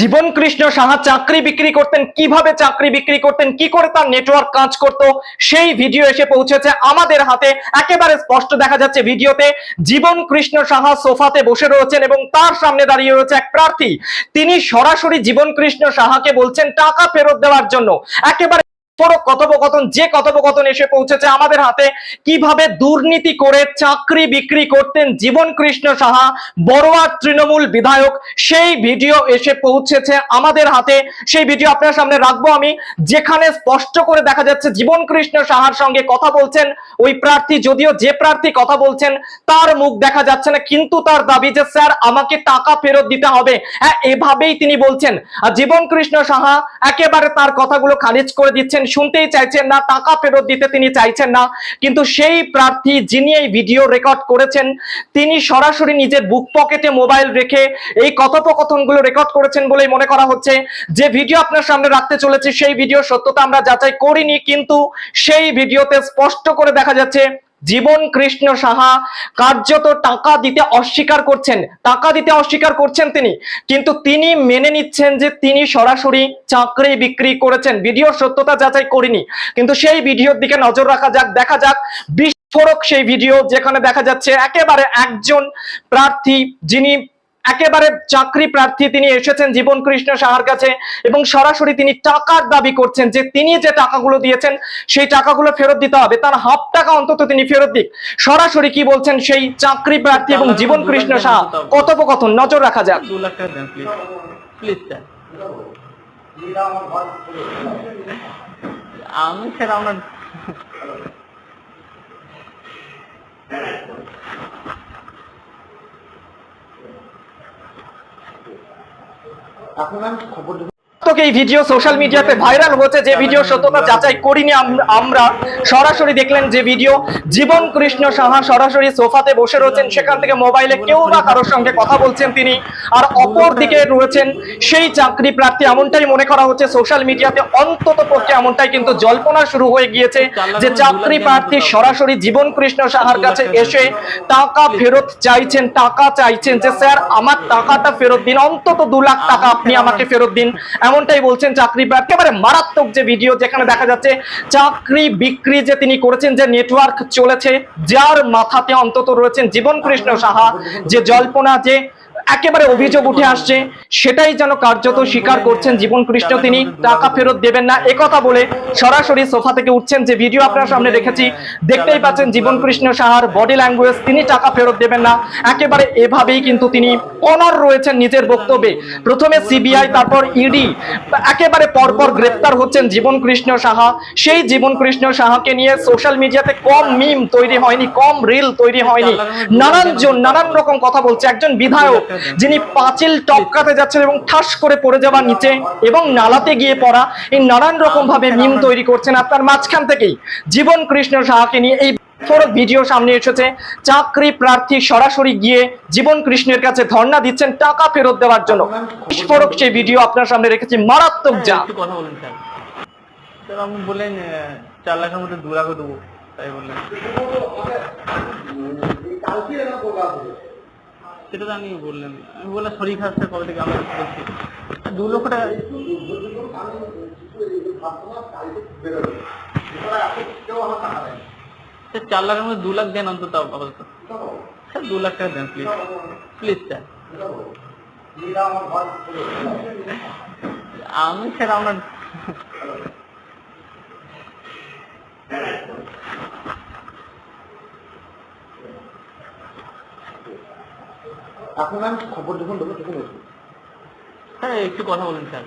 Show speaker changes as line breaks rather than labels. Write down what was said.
জীবন কৃষ্ণ সাহা চাকরি বিক্রি করতেন, কীভাবে চাকরি বিক্রি করতেন, কি করে তার নেটওয়ার্ক কাজ করত, সেই ভিডিও এসে পৌঁছেছে আমাদের হাতে। একেবারে স্পষ্ট দেখা যাচ্ছে ভিডিওতে জীবন কৃষ্ণ সাহা সোফাতে বসে রয়েছেন এবং তার সামনে দাঁড়িয়ে রয়েছে এক প্রার্থী। তিনি সরাসরি জীবন কৃষ্ণ সাহাকে বলছেন, টাকা ফেরত দেওয়ার জন্য। একেবারে বড় কথোপকথন, যে কথোপকথন এসে পৌঁছেছে আমাদের হাতে, কীভাবে দুর্নীতি করে চাকরি বিক্রি করতেন জীবন কৃষ্ণ সাহা বড়ুয়া তৃণমূল বিধায়ক, সেই ভিডিও এসে পৌঁছেছে আমাদের হাতে। সেই ভিডিও আপনার সামনে রাখব আমি, যেখানে স্পষ্ট করে দেখা যাচ্ছে জীবন কৃষ্ণ সাহার সঙ্গে কথা বলছেন, ওই প্রার্থী, যদিও যে প্রার্থী কথা বলছেন, তার মুখ দেখা যাচ্ছে না, কিন্তু তার দাবি যে, স্যার, আমাকে টাকা ফেরত দিতে হবে। হ্যাঁ এভাবেই তিনি বলছেন। আর জীবন কৃষ্ণ সাহা একেবারে তার কথাগুলো খারিজ করে দিচ্ছেন শুনতেই চাইছেন না, টাকা ফেরত দিতে তিনি চাইছেন না। কিন্তু সেই প্রার্থী যিনি এই ভিডিও রেকর্ড করেছেন, তিনি সরাসরি নিজের বুক পকেটে মোবাইল রেখে এই কথোপকথনগুলো রেকর্ড করেছেন বলেই মনে করা হচ্ছে। যে ভিডিও আপনার সামনে রাখতে চলেছে, সেই ভিডিও সত্যতা আমরা যাচাই করিনি, কিন্তু সেই ভিডিওতে স্পষ্ট করে দেখা যাচ্ছে জীবন কৃষ্ণ সাহা কার্যত টাকা দিতে অস্বীকার করছেন, টাকা দিতে অস্বীকার করছেন তিনি। কিন্তু তিনি মেনে নিচ্ছেন যে তিনি সরাসরি চাকরি বিক্রি করেছেন। ভিডিও সত্যতা যাচাই করিনি। কিন্তু সেই ভিডিওর দিকে নজর রাখা যাক, দেখা যাক। বিস্ফোরক সেই ভিডিও যেখানে দেখা যাচ্ছে, একেবারে একজন প্রার্থী যিনি একেবারে চাকরি প্রার্থী তিনি এসেছেন জীবন কৃষ্ণ সাহার কাছে এবং সরাসরি তিনি টাকার দাবি করছেন যে তিনি যে টাকাগুলো দিয়েছেন, সেই টাকাগুলো ফেরত দিতে হবে। তার হাফ টাকা অন্তত তিনি ফেরত দিক। সরাসরি কি বলছেন, সেই চাকরি প্রার্থী এবং জীবন কৃষ্ণ সাহা? কথোপকথন, নজর রাখা যাক।
দু লাখ টাকা প্লিজ আমি স্যার আপনার
এই ভিডিও সোশ্যাল মিডিয়াতে ভাইরাল হচ্ছে যে ভিডিও সত্যতা যাচাই করিনি আমরা। সরাসরি দেখলেন যে ভিডিও জীবন কৃষ্ণ সাহা সরাসরি সোফাতে বসে রয়েছেন। সেখান থেকে মোবাইলে কেউ বা কারোর সঙ্গে কথা বলছেন তিনি। আর অপর দিকে রয়েছেন সেই চাকরি প্রার্থী। এমনটাই মনে করা হচ্ছে সোশ্যাল মিডিয়াতে অন্তত পক্ষে এমনটাই কিন্তু জল্পনা শুরু হয়ে গিয়েছে যে চাকরি প্রার্থী সরাসরি জীবন কৃষ্ণ সাহার কাছে এসে টাকা ফেরত চাইছেন, টাকা চাইছেন যে, স্যার, আমার টাকাটা ফেরত দিন। অন্তত দু লাখ টাকা আপনি আমাকে ফেরত দিন। এমনটাই বলছেন, চাকরি একেবারে মারাত্মক যে ভিডিও যেখানে দেখা যাচ্ছে, চাকরি বিক্রি যে তিনি করেছেন, যে নেটওয়ার্ক চলেছে, যার মাথাতে অন্তত রয়েছেন জীবন কৃষ্ণ সাহা, যে জল্পনা যে একেবারে অভিযোগ উঠে আসছে। সেটাই যেন কার্যত স্বীকার করছেন জীবন কৃষ্ণ তিনি। টাকা ফেরত দেবেন না। একথা বলে সরাসরি সোফা থেকে উঠছেন যে ভিডিও আপনার সামনে রেখেছি। দেখতেই পাচ্ছেন জীবন কৃষ্ণ সাহার বডি ল্যাঙ্গুয়েজ তিনি টাকা ফেরত দেবেন না। একেবারে এভাবেই কিন্তু তিনি অনর রয়েছেন নিজের বক্তব্যে। প্রথমে সিবিআই, তারপর ইডি একেবারে পরপর গ্রেপ্তার হচ্ছেন জীবন কৃষ্ণ সাহা। সেই জীবন কৃষ্ণ সাহাকে নিয়ে সোশ্যাল মিডিয়াতে কম মিম তৈরি হয়নি, কম রিল তৈরি হয়নি। নানান জন, নানান রকম কথা বলছে। একজন বিধায়ক যিনি পাঁচিল টপকাতে যাচ্ছেন এবং ঠাস করে পড়ে যাবার নিচে এবং নালাতে গিয়ে পড়া এই নানান রকম ভাবে মিম তৈরি করছেন। আপনার মাঝখান থেকেই জীবন কৃষ্ণ সাহাকে নিয়ে এই বিস্ফোরক ভিডিও সামনে এসেছে। চাকরি প্রার্থী সরাসরি গিয়ে জীবন কৃষ্ণের কাছে ধর্ণা দিচ্ছেন টাকা ফেরত দেওয়ার জন্য। বিস্ফোরক সেই ভিডিও আপনার সামনে রেখেছি। মারাত্মক যা
কথা বলেন স্যার। আপনি চার লাখের মধ্যে দু লাখও দেবো। তাই বললেন। সেটা তো আমি বললেন আমি বললাম শরীর খারাপ কবে থেকে আমি বলছি? দু লক্ষ টাকা। চার লাখের মধ্যে দু লাখ দেন অন্তত আপাতত। স্যার, দু লাখ টাকা দেন প্লিজ প্লিজ স্যার। আমি, স্যার আপনার
আপনার খবর যখন দেবো তখন
হ্যাঁ একটু কথা বলেন স্যার।